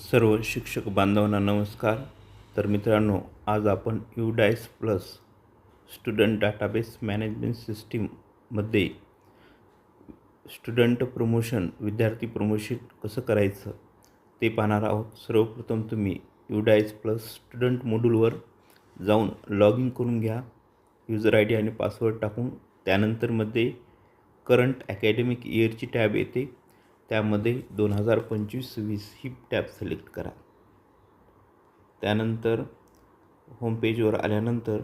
सर्व शिक्षक बांधवांना नमस्कार. तर मित्रांनो आज आपण UDISE plus student database management सिस्टीममध्ये स्टुडंट प्रमोशन विद्यार्थी प्रमोशन कसं करायचं ते पाहणार आहोत. सर्वप्रथम तुम्ही युडायस प्लस स्टुडंट मॉड्यूलवर जाऊन लॉग इन करून घ्या. युजर आय डी आणि पासवर्ड टाकून. त्यानंतरमध्ये करंट अकॅडमिक इयरची टॅब येते. त्यामध्ये दोन हजार पंचवीस वीस ही टॅब सिलेक्ट करा. त्यानंतर होमपेजवर आल्यानंतर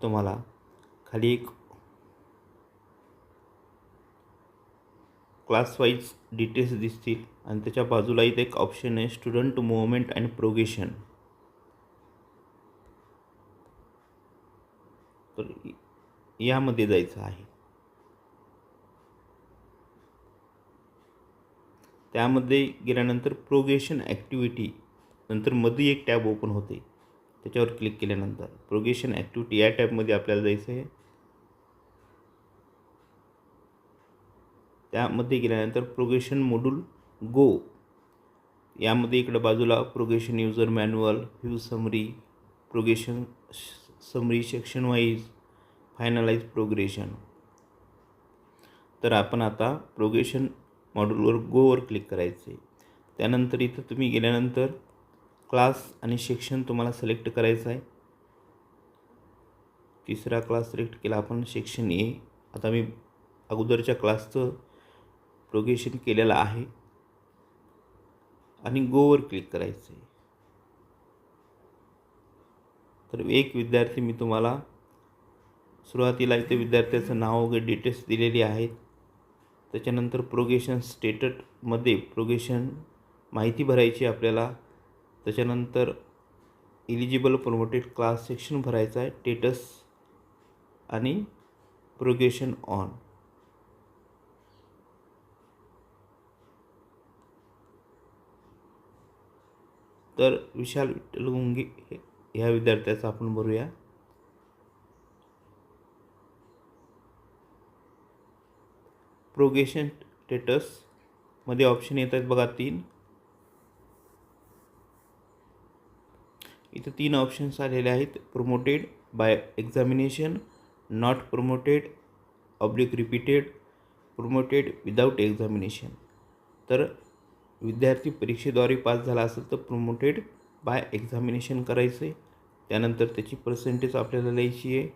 तुम्हाला खाली एक क्लासवाईज डिटेल्स दिसतील आणि त्याच्या बाजूला इथे एक ऑप्शन आहे स्टुडंट मुवमेंट अँड प्रोगेशन तर यामध्ये जायचं आहे. त्यामध्ये गेल्यानंतर प्रोगेशन ॲक्टिव्हिटी नंतर मध्ये एक टॅब ओपन होते. त्याच्यावर क्लिक केल्यानंतर प्रोगेशन ॲक्टिव्हिटी या टॅबमध्ये आपल्याला जायचं आहे. त्यामध्ये गेल्यानंतर प्रोगेशन मोड्यूल गो. यामध्ये इकडं बाजूला progression user manual view summary progression summary section wise finalise progression. तर आपण आता प्रोगेशन मॉड्यूलवर गोवर क्लिक करायचे. त्यानंतर इथं तुम्ही गेल्यानंतर क्लास आणि सेक्शन तुम्हाला सिलेक्ट करायचं आहे. तिसरा क्लास सिलेक्ट केला आपण सेक्शन ए आता मी अगोदरच्या क्लासचं प्रोगेशन केलेलं आहे. आणि गोवर क्लिक करायचं आहे तर एक विद्यार्थी मी तुम्हाला सुरुवातीला इथे विद्यार्थ्याचं नाव वगैरे डिटेल्स दिलेली आहेत. त्याच्यानंतर प्रोगेशन स्टेटटमध्ये प्रोगेशन माहिती भरायची आपल्याला. त्याच्यानंतर इलिजिबल प्रमोटेड क्लास सेक्शन भरायचं आहे टेटस आणि प्रोगेशन ऑन तर विशाल विठ्ठल गुंगे ह्या विद्यार्थ्याचं आपण भरूया प्रोगेशन स्टेटसमध्ये ऑप्शन येत आहेत बघा तीन. इथं तीन ऑप्शन्स आलेले आहेत. Promoted by examination not promoted oblique repeated promoted without examination तर विद्यार्थी परीक्षेद्वारे पास झाला असेल तर प्रोमोटेड बाय एक्झामिनेशन करायचं. आहे त्यानंतर त्याची पर्सेंटेज आपल्याला लिहायची आहे.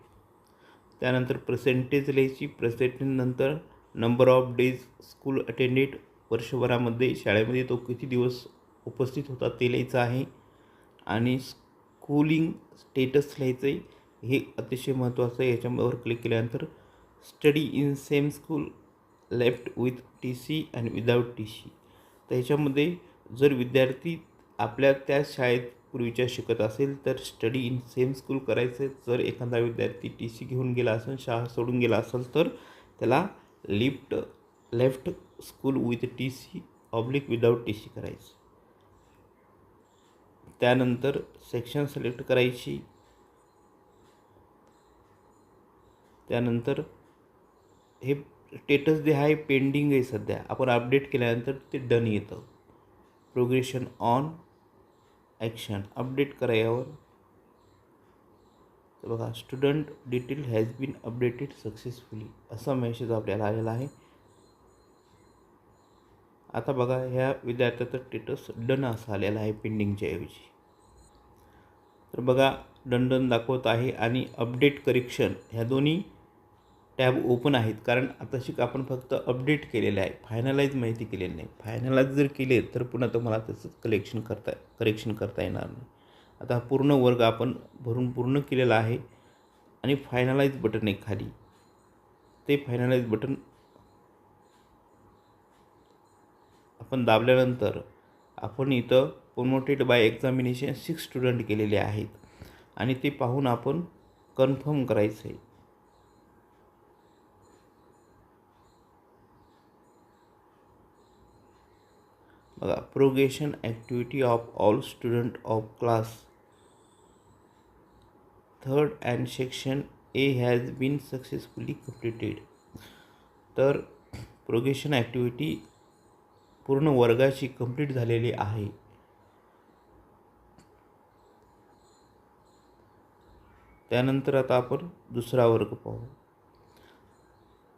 त्यानंतर पर्सेंटेज लिहायची. पर्सेंटेजनंतर number of days school attended वर्षभरामध्ये शाळेमध्ये तो किती दिवस उपस्थित होता ते लिहायचं आहे. आणि स्कूलिंग स्टेटस लिहायचं आहे हे अतिशय महत्त्वाचं आहे. याच्यावर क्लिक केल्यानंतर study in same school left with T C and without T C तर ह्याच्यामध्ये जर विद्यार्थी आपल्या त्या शाळेत पूर्वीच्या शिकत असेल तर स्टडी इन सेम स्कूल करायचं जर एखादा विद्यार्थी टी सी घेऊन गेला असेल शाळा सोडून गेला असेल तर त्याला left left school with T C oblique without T C करायचं. त्यानंतर सेक्शन सिलेक्ट करायची. त्यानंतर हे स्टेटस जे आहे पेंडिंग आहे सध्या आपण अपडेट केल्यानंतर ते डन येतं. प्रोग्रेशन ऑन ॲक्शन अपडेट करायावर तर बघा student detail has been updated successfully असा मेसेज आपल्याला आलेला आहे. आता बघा ह्या विद्यार्थ्याचं स्टेटस डन असं आलेलं आहे पेंडिंगच्या ऐवजी. तर बघा डन डन दाखवत आहे आणि अपडेट करेक्शन ह्या दोन्ही टॅब ओपन आहेत. कारण आता शिक आपण फक्त अपडेट केलेलं आहे. फायनलाइज माहिती केलेली नाही. फायनलाइज जर केले तर पुन्हा तुम्हाला त्याचं कलेक्शन करता करेक्शन करता येणार नाही. आता पूर्ण वर्ग आपण भरून पूर्ण केलेला आहे आणि फायनलाइज बटन आहे खाली. ते फायनलाइज बटन आपण दाबल्यानंतर आपण इथं promoted by examination six student केलेले आहेत आणि ते पाहून आपण कन्फर्म करायचं आहे बघा progression activity of all student of class third and section A has been successfully completed तर प्रोगेशन ॲक्टिव्हिटी पूर्ण वर्गाची कंप्लीट झालेली आहे. त्यानंतर आता आपण दुसरा वर्ग पाहू.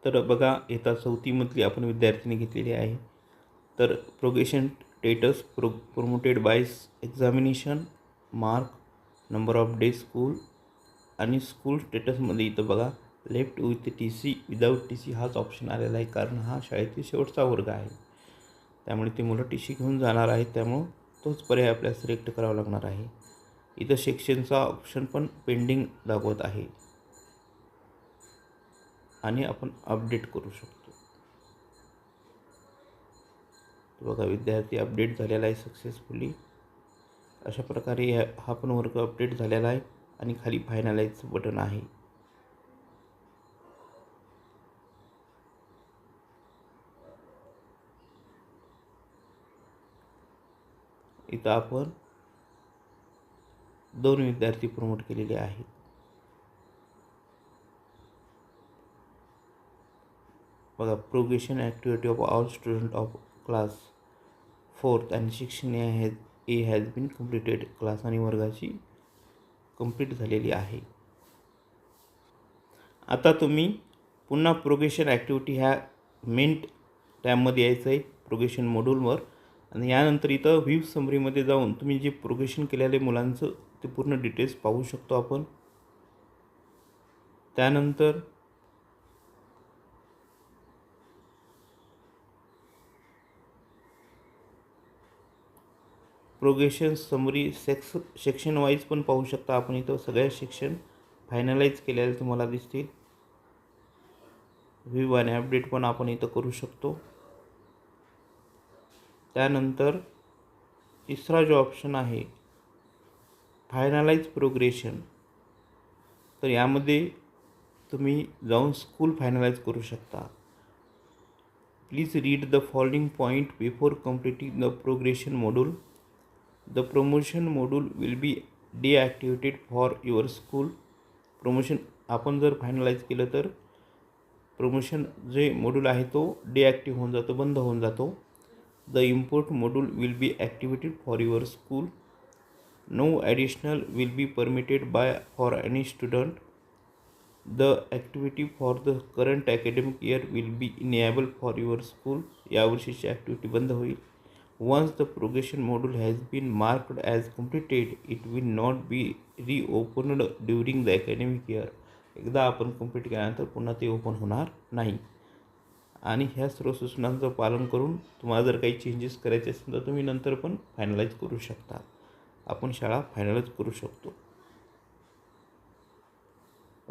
तर बघा येता चौथीमधली आपण विद्यार्थ्यांनी घेतलेली आहे. तर progression status pro promoted bias examination mark number of the school आणि स्कूल स्टेटसमध्ये इथं बघा left with T C without T C हाच ऑप्शन आलेला आहे. कारण हा शाळेतील शेवटचा वर्ग आहे. त्यामुळे ती मुलं टी सी घेऊन जाणार आहेत. त्यामुळं तोच पर्याय आपल्याला सिलेक्ट करावा लागणार आहे. इथं सेक्शनचा ऑप्शन पण पेंडिंग दाखवत आहे. आणि आपण अपडेट करू शकतो. बघा विद्यार्थी अपडेट झालेला आहे सक्सेसफुली अशा प्रकारे हा पण वर्ग अपडेट झालेला आहे. आणि खाली फायनलाइज बटन आहे. इथं आपण दोन विद्यार्थी प्रमोट केलेले आहेत. बघा progression activity of all student of class fourth आणि शिक्षण हे a has been completed class आणि वर्गाची कंप्लीट झालेली आहे. आता तुम्ही पुन्हा प्रोग्रेशन ॲक्टिव्हिटी ह्या मेन टॅबमध्ये यायचं आहे प्रोग्रेशन मॉड्यूलवर आणि यानंतर इथं व्ह्यू समरीमध्ये जाऊन तुम्ही जे प्रोग्रेशन केलेले मुलांचं ते पूर्ण डिटेल्स पाहू शकतो आपण. त्यानंतर progression summary sex section wise पण पाहू शकता आपण इथं. सगळ्या सेक्शन फायनलाइज केलेले तुम्हाला दिसतील. व्ह्यू आणि अपडेट पण आपण इथं करू शकतो. त्यानंतर तिसरा जो ऑप्शन आहे फायनलाइज प्रोग्रेशन तर यामध्ये तुम्ही जाऊन स्कूल फायनलाइज करू शकता. Please read the following point before completing the progression module the promotion module will be deactivated for your school promotion आपण जर फायनलाइज केलं तर प्रमोशन जे मॉड्यूल आहे तो डिॲक्टिव्ह होऊन जातो बंद होऊन जातो. The import module will be activated for your school no additional will be permitted by for any student the activity for the current academic year will be enable for your school यावर्षीची activity बंद होईल. Once the progression module has been marked as completed it will not be reopened during the academic year. एकदा आपण complete केल्यानंतर पुन्हा ते open होणार नाही. आणि ह्या सर्व सूचनांचं पालन करून तुम्हाला जर काही चेंजेस करायचे असेल तर तुम्ही नंतर पण फायनलाइज करू शकता. आपण शाळा फायनलाइज करू शकतो.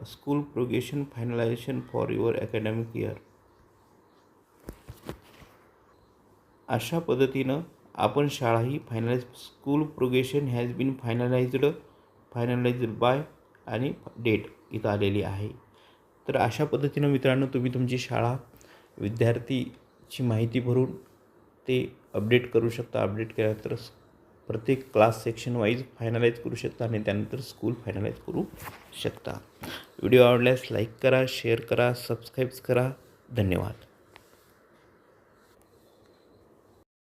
School progression finalisation for your academic year अशा पद्धतीनं आपण शाळा ही finalise school progression has been finalised finalised by आणि डेट इथं आलेली आहे. तर अशा पद्धतीनं मित्रांनो तुम्ही तुमची शाळा विद्यार्थीची माहिती भरून ते अपडेट करू शकता. अपडेट केल्यानंतर प्रत्येक क्लास सेक्शन वाईज फायनलाइज करू शकता आणि त्यानंतर स्कूल फायनलाइज करू शकता. व्हिडिओ आवडल्यास लाईक करा शेअर करा सबस्क्राईब्स करा. धन्यवाद.